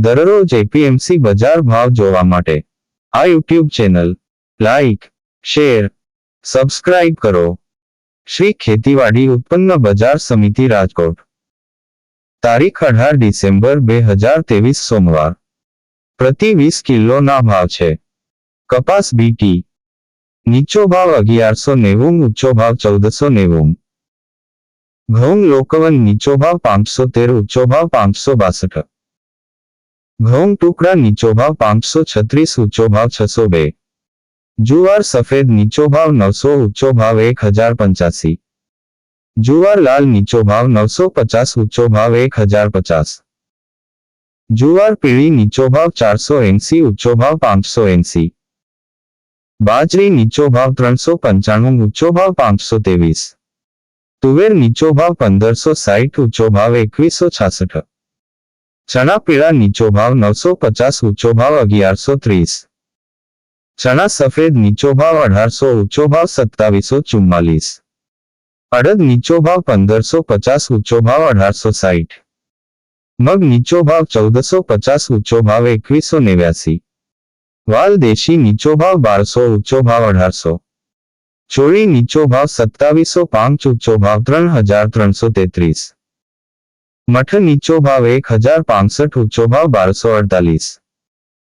દરરોજ એપીએમસી બજાર ભાવ જોવા માટે આ YouTube channel like, share, subscribe કરો. શ્રી ખેતીવાડી ઉત્પન્ન બજાર સમિતિ રાજકોટ. તારીખ અઢાર ડિસેમ્બર બે હજાર ત્રેવીસ સોમવાર. પ્રતિ વીસ કિલોના ભાવ છે. કપાસ બીટી નીચો ભાવ અગિયારસો નેવું, ઊંચો ભાવ ચૌદસો નેવું. ઘઉં લોકવન નીચો ભાવ પાંચસો તેર, ઊંચો ભાવ પાંચસો બાસઠ. ઘઉં ટુકડા નીચો ભાવ પાંચસો છત્રીસ ઊંચો ભાવ છસો બે જુવાર સફેદ નીચો ભાવ નવસો ઊંચો ભાવ એક હજાર પંચ્યાસી જુવાર લાલ નીચો ભાવ નવસો પચાસ ઊંચો ભાવ એક હજાર પચાસ જુવાર પીળી નીચો ભાવ ચારસો એંસી ઊંચો ભાવ પાંચસો એંસી બાજરી નીચો ભાવ ત્રણસો પંચાણું ઊંચો ભાવ પાંચસો ત્રેવીસ તુવેર નીચો ભાવ પંદરસો સાઠ ઊંચો ભાવ એકવીસો છાસઠ ચણા પીળા નીચો ભાવ નવસો પચાસ ઊંચો ભાવ અગિયારસો ત્રીસ ચણા સફેદ નીચો ભાવ અઢારસો ઊંચો ભાવ સત્તાવીસો ચુમ્માલીસ અડદ નીચો ભાવ પંદરસો પચાસ ઊંચો ભાવ અઢારસો સાઠ મગ નીચો ભાવ ચૌદસો પચાસ ઊંચો ભાવ એકવીસો નેવ્યાસી વાલ દેશી નીચો ભાવ બારસો ઊંચો ભાવ અઢારસો ચોળી નીચો ભાવ સત્તાવીસો પાંચ ઊંચો ભાવ ત્રણ હજાર ત્રણસો તેત્રીસ મઠ નીચો ભાવ એક હજાર પાંસઠ ઊંચો ભાવ બારસો અડતાલીસ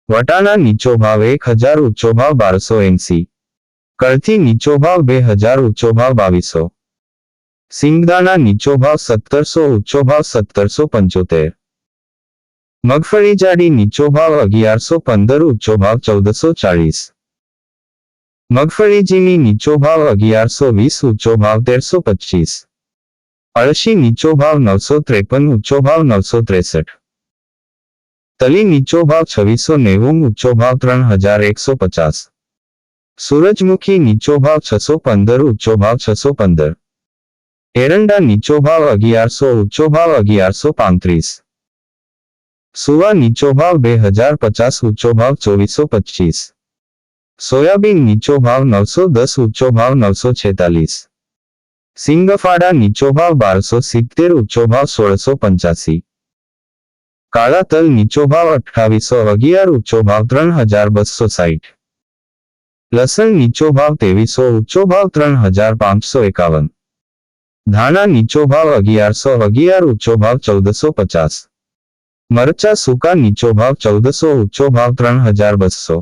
વટાણા નીચો ભાવ એક હજાર ઊંચો ભાવ બારસો એંસી કળથી નીચો ભાવ બે હજાર ઊંચો ભાવ બાવીસો સિંગદાણા નીચો ભાવ સત્તરસો ઊંચો ભાવ સત્તરસો પંચોતેર મગફળી જાડી નીચો ભાવ અગિયારસો પંદર ઊંચો ભાવ ચૌદસો ચાળીસ મગફળી ઝીણી નીચો ભાવ અગિયારસો વીસ ઊંચો ભાવ તેરસો પચીસ અળશી નીચો ભાવ નવસો ત્રેપન ઊંચો ભાવ નવસો ત્રેસઠ તલી નીચો ભાવ છવ્વીસો નેવું ઊંચો ભાવ ત્રણ હજાર એકસો પચાસ સૂરજમુખી નીચો ભાવ છસો પંદર ઊંચો ભાવ છસો પંદર એરંડા નીચો ભાવ અગિયારસો ઊંચો ભાવ અગિયારસો પાંત્રીસ સુવા નીચો ભાવ બે હજાર પચાસ ઊંચો ભાવ ચોવીસો પચીસ સોયાબીન નીચો ભાવ નવસો દસ ઊંચો ભાવ નવસો છેતાલીસ સિંગફાડા નીચો ભાવ બારસો સિત્તેર ઊંચો ભાવ સોળસો પંચ્યાસી કાળા તલ નીચો ભાવ અઠ્ઠાવીસો અગિયાર ઊંચો ભાવ ત્રણ હજાર બસો સાઠ લસણ નીચો ભાવ ત્રેવીસો ઊંચો ભાવ ત્રણ હજાર પાંચસો એકાવન ધાણા નીચો ભાવ અગિયારસો અગિયાર ઊંચો ભાવ ચૌદસો પચાસ મરચા સૂકા નીચો ભાવ ચૌદસો ઊંચો ભાવ ત્રણ હજાર બસો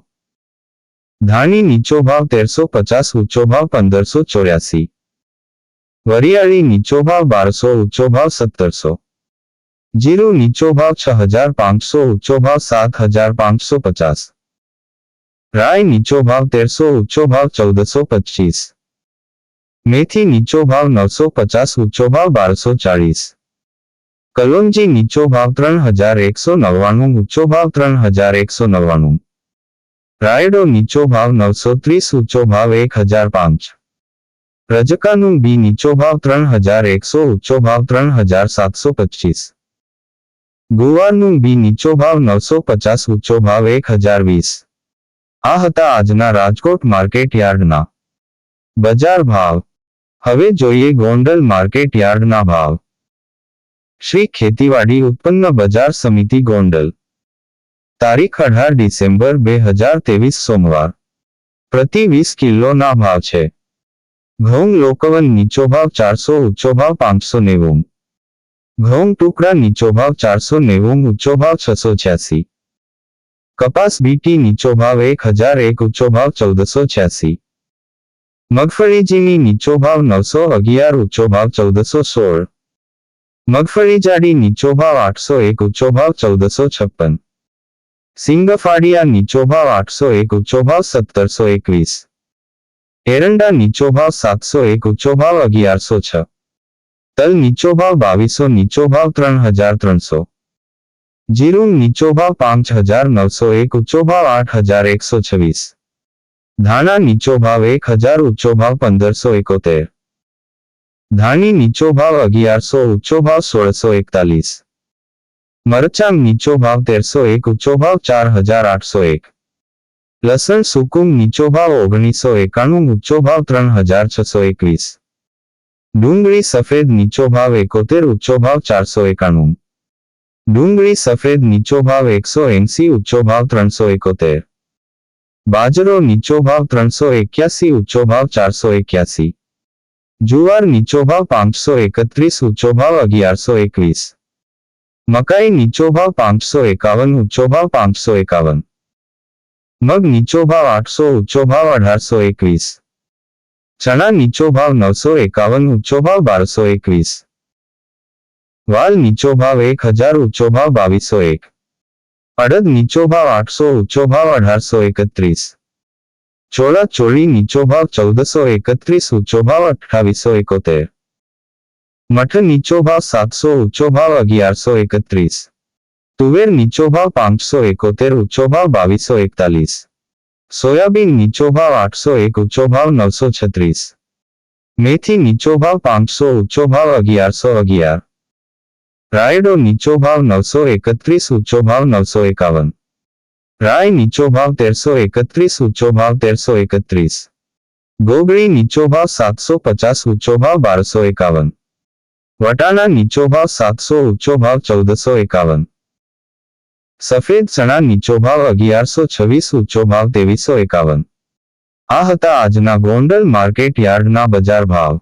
ધાણી નીચો ભાવ તેરસો પચાસ ઊંચો ભાવ પંદરસો ચોર્યાસી વરિયાળી નીચો ભાવ બારસો ઊંચો ભાવ સત્તરસો જીરું નીચો ભાવ છ હજાર પાંચસો ઊંચો ભાવ સાત હજાર પાંચસો પચાસ રાય નીચો ભાવ તેરસો ઊંચો ભાવ ચૌદસો પચીસ મેથી નીચો ભાવ નવસો પચાસ ઊંચો ભાવ બારસો ચાળીસ કલોંજી નીચો ભાવ ત્રણ હજાર એકસો નવ્વાણું ઊંચો ભાવ ત્રણ હજાર એકસો નવ્વાણું રાયડો નીચો ભાવ નવસો ત્રીસ ઊંચો ભાવ એક હજાર પાંચ રજકાનું બી નીચો ભાવ ત્રણ હજાર એકસો ઊંચો ભાવ ત્રણ હજાર સાતસો પચીસ. ગુવારનું બી નીચો ભાવ નવસો પચાસ ઊંચો ભાવ એક હજાર વીસ. આ હતા આજના રાજકોટ માર્કેટ યાર્ડના. બજાર ભાવ. હવે જોઈએ ગોંડલ માર્કેટ યાર્ડના ભાવ. શ્રી ખેતીવાડી ઉત્પન્ન બજાર સમિતિ ગોંડલ. તારીખ અઢાર ડિસેમ્બર બે હજાર સોમવાર. પ્રતિ વીસ કિલોના ભાવ છે. ઘઉં લોકવન નીચો ભાવ ચારસો ઊંચો ભાવ પાંચસો નેવું ઘઉં ટુકડા નીચો ભાવ ચારસો નેવું ઊંચો ભાવ છસો છ્યાસી કપાસ બીટી નીચો ભાવ એક હજાર એક ઊંચો ભાવ ચૌદસો છ્યાસી મગફળી ઝીણી નીચો ભાવ નવસો અગિયાર ઊંચો ભાવ ચૌદસો સોળ મગફળી જાડી નીચો ભાવ આઠસો એક ઊંચો ભાવ ચૌદસો છપ્પન સિંગફાડિયા નીચો ભાવ આઠસો એક ઊંચો ભાવ સત્તરસો એકવીસ એરંડા નીચો ભાવ સાતસો એક ઊંચો ભાવ અગિયારસો છ તલ નીચો ભાવ બાવીસો નીચો ભાવ ત્રણ હજાર ત્રણસો જીરું નીચો ભાવ પાંચ હજાર નવસો એક ઊંચો ભાવ આઠ હજાર એકસો છવ્વીસ ધાણા નીચો ભાવ એક હજાર ઊંચો ભાવ પંદરસો એકોતેર ધાણી નીચો ભાવ અગિયારસો ઊંચો ભાવ સોળસો એકતાલીસ મરચાં નીચો ભાવ તેરસો એક ઊંચો ભાવ ચાર હજાર આઠસો એક લસણ સુકુમ નીચો ભાવ ઓગણીસો એકાણું ઊંચો ભાવ ત્રણ હજાર છસો એકવીસ ડુંગળી સફેદ નીચો ભાવ એકોતેર ઊંચો ભાવ ચારસો એકાણું ડુંગળી સફેદ નીચો ભાવ એકસો એંસી ઊંચો ભાવ ત્રણસો એકોતેર બાજરો નીચો ભાવ ત્રણસો એક્યાસી ઊંચો ભાવ ચારસો એક્યાસી જુવાર નીચો ભાવ પાંચસો એકત્રીસ ઊંચો ભાવ અગિયારસો એકવીસ મકાઈ નીચો ભાવ પાંચસો એકાવન ઊંચો ભાવ પાંચસો એકાવન મગ નીચો ભાવ આઠસો ઊંચો ભાવ અઢારસો એકવીસ. ચણા નીચો ભાવ નવસો એકાવન ઊંચો ભાવ બારસો એકવીસ. વાલ નીચો ભાવ એક હજાર ઊંચો ભાવ બાવીસો એક. અડદ નીચો ભાવ આઠસો ઊંચો ભાવ અઢારસો એકત્રીસ. ચોળા ચોળી નીચો ભાવ ચૌદસો એકત્રીસ ઊંચો ભાવ અઠાવીસો એકોતેર. મઠ નીચો ભાવ સાતસો ઊંચો ભાવ અગિયારસો એકત્રીસ. તુવેર નીચો ભાવ પાંચસો એકોતેર, ઊંચો ભાવ બાવીસો એકતાલીસ. સોયાબીન નીચો ભાવ આઠસો એક, ઊંચો ભાવ નવસો છત્રીસ. મેથી નીચો ભાવ પાંચસો, ઊંચો ભાવ અગિયારસો અગિયાર. રાયડો નીચો ભાવ નવસો એકત્રીસ, ઊંચો ભાવ નવસો એકાવન. રાય નીચો ભાવ તેરસો એકત્રીસ, ઊંચો ભાવ તેરસો એકત્રીસ. ગોગળી નીચો ભાવ સાતસો પચાસ, ઊંચો ભાવ બારસો એકાવન. વટાણા નીચો ભાવ સાતસો, ઊંચો ભાવ ચૌદસો એકાવન. સફેદ ચણા નીચો ભાવ અગિયારસો છવ્વીસ ઊંચો ભાવ ત્રેવીસો એકાવન. આ હતા આજના ગોંડલ માર્કેટ યાર્ડના બજાર ભાવ.